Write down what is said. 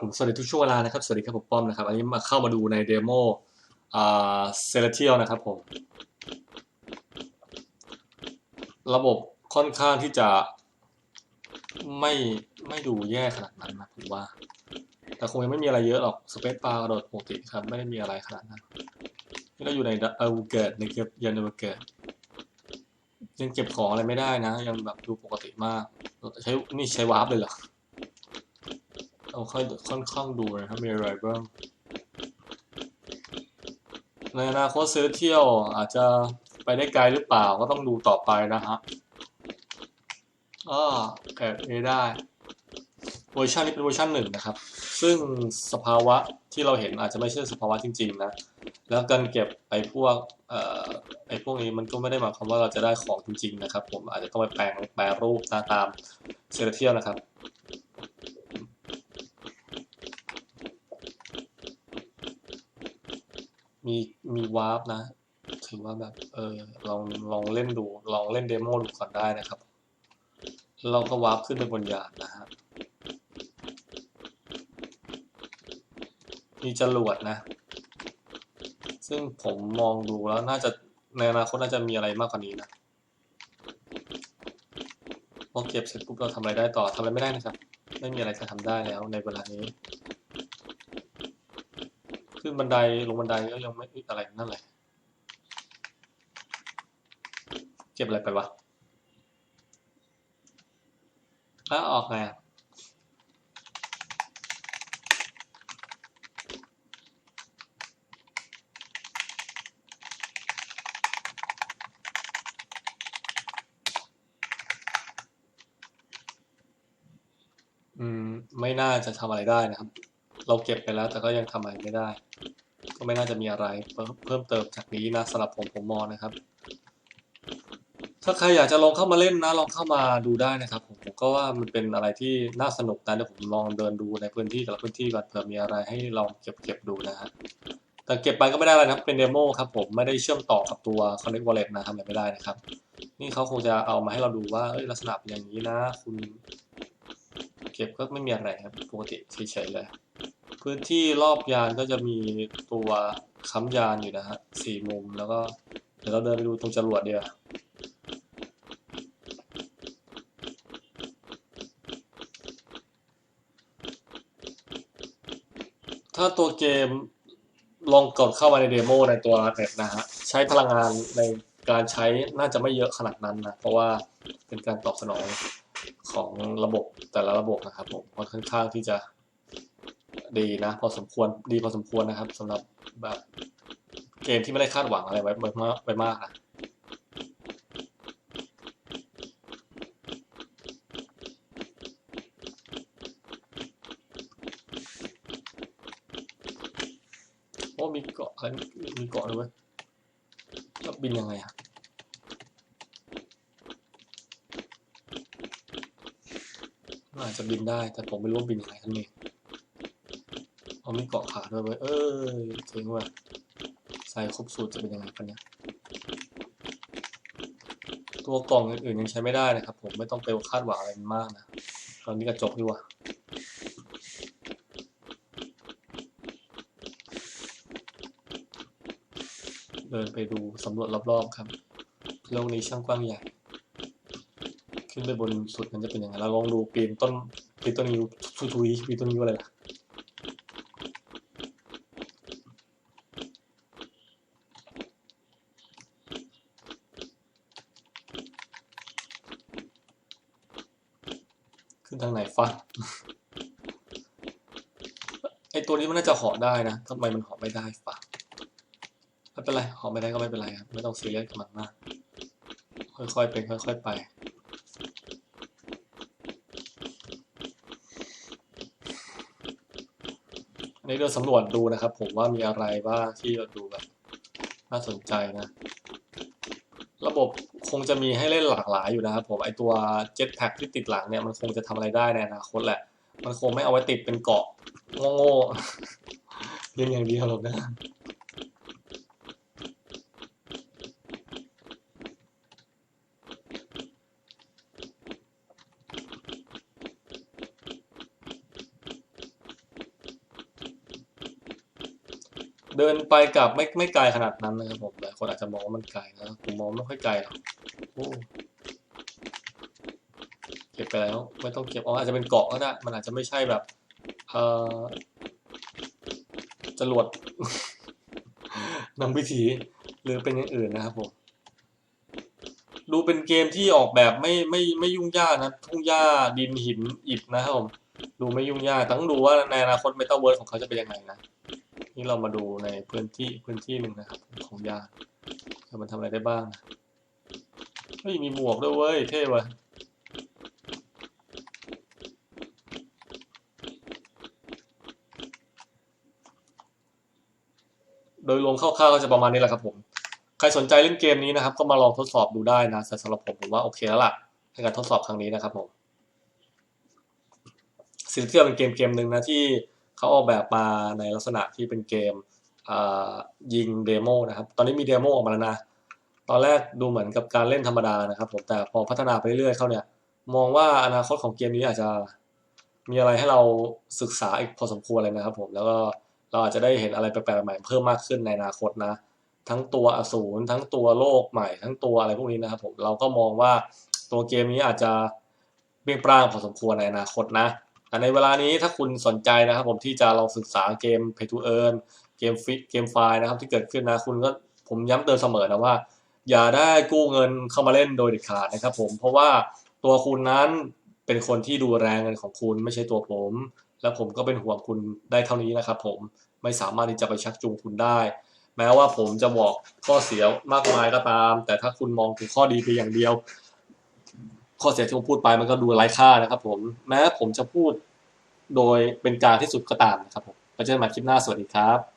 ผมสวัสดีทุกช่วงเวลานะครับ สวัสดีครับผมป้อมนะครับ อันนี้มาเข้ามาดูในเดโมอ่าเซเลเทียลนะครับผม ระบบค่อนข้างที่จะไม่ไม่ดูแย่ขนาดนั้นนะผมว่า แต่คงยังไม่มีอะไรเยอะหรอกสเปซบากระโดดปกติครับ ไม่ได้มีอะไรขนาดนั้นนี่เราอยู่ในเอลเกิดในเก็บยันเอลเกิดยังเก็บของอะไรไม่ได้นะ ยังแบบดูปกติมาก ใช้นี่ใช้วาร์ปเลยเหรอ เอาค่อยค่อนข้างดูนะครับมีอะไรบ้างในอนาคตซื้อเที่ยวอาจจะไปได้ไกลหรือเปล่าก็ต้องดูต่อไปนะฮะอ่าแอบเอได้เวอร์ชันนี้เป็นเวอร์ชันหนึ่งนะครับ ซึ่งสภาวะที่เราเห็นอาจจะไม่ใช่สภาวะจริง ๆ นะ แล้วการเก็บไอ้พวกเอ่อไอ้พวกนี้มันก็ไม่ได้หมายความว่าเราจะได้ของจริง ๆ นะครับ ผมอาจจะต้องไปแปลงแปลรูปตามเซเลเทียลนะครับ มีมีวาร์ปนะ ถือว่าแบบเออลองลองเล่นดู ลองเล่นเดโมดูก่อนได้นะครับ เราก็วาร์ปขึ้นไปบนยานนะฮะมีจรวดนะ ซึ่งผมมองดูแล้วน่าจะในอนาคตน่าจะมีอะไรมากกว่านี้นะพอเก็บเสร็จปุ๊บเราทำอะไรได้ต่อทำอะไรไม่ได้นะครับ ไม่มีอะไรจะทำได้แล้วในเวลานี้ ขึ้นบันไดลงบันไดก็ยังไม่อะไรนั่นแหละเก็บอะไรไปวะแล้วออกไงอะอืม ไม่น่าจะทำอะไรได้นะครับ เราเก็บไปแล้วแต่ก็ยังทำอะไรไม่ได้ ก็ไม่น่าจะมีอะไรเพิ่มเติมจากนี้นะสำหรับผมผมมองนะครับ ถ้าใครอยากจะลองเข้ามาเล่นนะ ลองเข้ามาดูได้นะครับ ผมผมก็ว่ามันเป็นอะไรที่น่าสนุกนะเดี๋ยวผมลองเดินดูในพื้นที่แต่ละพื้นที่ก่อนเผื่อมีอะไรให้ลองเก็บเก็บดูนะฮะแต่เก็บไปก็ไม่ได้อะไรนะครับ เป็นเดโมครับผมไม่ได้เชื่อมต่อกับตัว Connect Wallet นะทำอะไรไม่ได้นะครับ นี่เขาคงจะเอามาให้เราดูว่าเอ้ยลักษณะเป็นอย่างนี้นะ คุณ เก็บก็ไม่มีอะไรครับปกติเฉยๆเลย พื้นที่รอบยานก็จะมีตัวค้ำยานอยู่นะฮะสี่มุมแล้วก็เดี๋ยวเราเดินไปดูตรงจรวดเดียวถ้าตัวเกมลองกดเข้ามาในเดโมในตัวเน็ตนะฮะใช้พลังงานในการใช้น่าจะไม่เยอะขนาดนั้นนะเพราะว่าเป็นการตอบสนองของระบบแต่ละระบบนะครับผมค่อนข้างที่จะ ดีนะ พอสมควรดีพอสมควรนะครับสำหรับแบบเกมที่ไม่ได้คาดหวังอะไรไว้ไว้มากไว้มากนะโอ้มีเกาะอะไรมีเกาะด้วยแล้วบินยังไงอะอาจจะบินได้ แต่ผมไม่รู้ว่าบินยังไงกันเอง เอามีเกาะขาด้วยเว้ยเออเจ๋งว่ะใส่ครบสูตรจะเป็นยังไงกันเนี่ยตัวกล่องอื่นๆยังใช้ไม่ได้นะครับ ผมไม่ต้องไปคาดหวังอะไรมากนะตอนนี้กระจกดีกว่าเดินไปดูสำรวจรอบๆครับโลกนี้ช่างกว้างใหญ่ขึ้นไปบนสุดมันจะเป็นยังไงเราลองดูปีนต้นปีนต้นนิ้วทุยปีนต้นนิ้วอะไรล่ะ ขึ้นทางไหนฟังไอตัวนี้มันน่าจะหาะได้นะทำไมมันหาะไม่ได้ฟังไม่เป็นไรหาะไม่ได้ก็ไม่เป็นไรครับไม่ต้องซีเรียสกับมันมาก ค่อยๆเป็นค่อยๆไปอันนี้เราสำรวจดูนะครับ ผมว่ามีอะไรบ้างที่เราดูแบบน่าสนใจนะ บบคงจะมีให้เล่นหลากหลายอยู่นะครับผมไอตัว Jetpack ที่ติดหลังเนี่ยมันคงจะทำอะไรได้ในอนาคตแหละ มันคงไม่เอาไว้ติดเป็นเกาะโง่ๆเพียงอย่างเดียวหรอกนะ เดินไปกลับไม่ไม่ไกลขนาดนั้นนะครับผมหลายคนอาจจะมองว่ามันไกลนะผมมองไม่ค่อยไกลหรอกโอ้เก็บไปแล้ว ไม่ต้องเก็บอ๋ออาจจะเป็นเกาะก็ได้มันอาจจะไม่ใช่แบบเอ่อจรวดนำวิถีหรือเป็นอย่างอื่นนะครับผมดูเป็นเกมที่ออกแบบไม่ไม่ไม่ยุ่งยากนะทุ่งหญ้าดินหินอิฐนะครับผมดูไม่ยุ่งยากต้องดูว่าในอนาคตเมตาเวิร์สของเขาจะเป็นยังไงนะ นี่เรามาดูในพื้นที่พื้นที่หนึ่งนะครับ ของยานว่ามันทำอะไรได้บ้างเฮ้ยมีหมวกด้วยเว้ยเท่ว่ะโดยรวมคร่าวๆก็จะประมาณนี้แหละครับผม ใครสนใจเล่นเกมนี้นะครับ ก็มาลองทดสอบดูได้นะสำหรับผมผมว่าโอเคแล้วล่ะในการทดสอบครั้งนี้นะครับผมซิลเทียเป็นเกมเกมหนึ่งนะที่ เขาออกแบบมาในลักษณะที่เป็นเกมยิงเดโมนะครับ ตอนนี้มีเดโมออกมาแล้วนะ ตอนแรกดูเหมือนกับการเล่นธรรมดานะครับผม แต่พอพัฒนาไปเรื่อยๆ เข้าเนี่ย มองว่าอนาคตของเกมนี้อาจจะมีอะไรให้เราศึกษาอีกพอสมควรเลยนะครับผม แล้วก็เราอาจจะได้เห็นอะไรแปลกๆใหม่เพิ่มมากขึ้นในอนาคตนะ ทั้งตัวอสูรทั้งตัวโลกใหม่ ทั้งตัวอะไรพวกนี้นะครับผม เราก็มองว่าตัวเกมนี้อาจจะเปรี้ยงปรางพอสมควรในอนาคตนะ แต่ในเวลานี้ถ้าคุณสนใจนะครับ ผมที่จะลองศึกษาเกม Pay to Earn เกมฟิเกมไฟล์นะครับ ที่เกิดขึ้นนะคุณก็ผมย้ำเตือนเสมอนะว่า อย่าได้กู้เงินเข้ามาเล่นโดยเด็ดขาดนะครับ ผมเพราะว่าตัวคุณนั้นเป็นคนที่ดูแลเงินของคุณไม่ใช่ตัวผม และผมก็เป็นห่วงคุณได้เท่านี้นะครับ ผมไม่สามารถที่จะไปชักจูงคุณได้ แม้ว่าผมจะบอกข้อเสียมากมายก็ตาม แต่ถ้าคุณมองถึงข้อดีเพียงอย่างเดียว ข้อเสียที่ผมพูดไปมันก็ดูไร้ค่านะครับผมแม้ผมจะพูดโดยเป็นกลางที่สุดก็ตามนะครับผมแล้วเจอกันใหม่คลิปหน้าสวัสดีครับ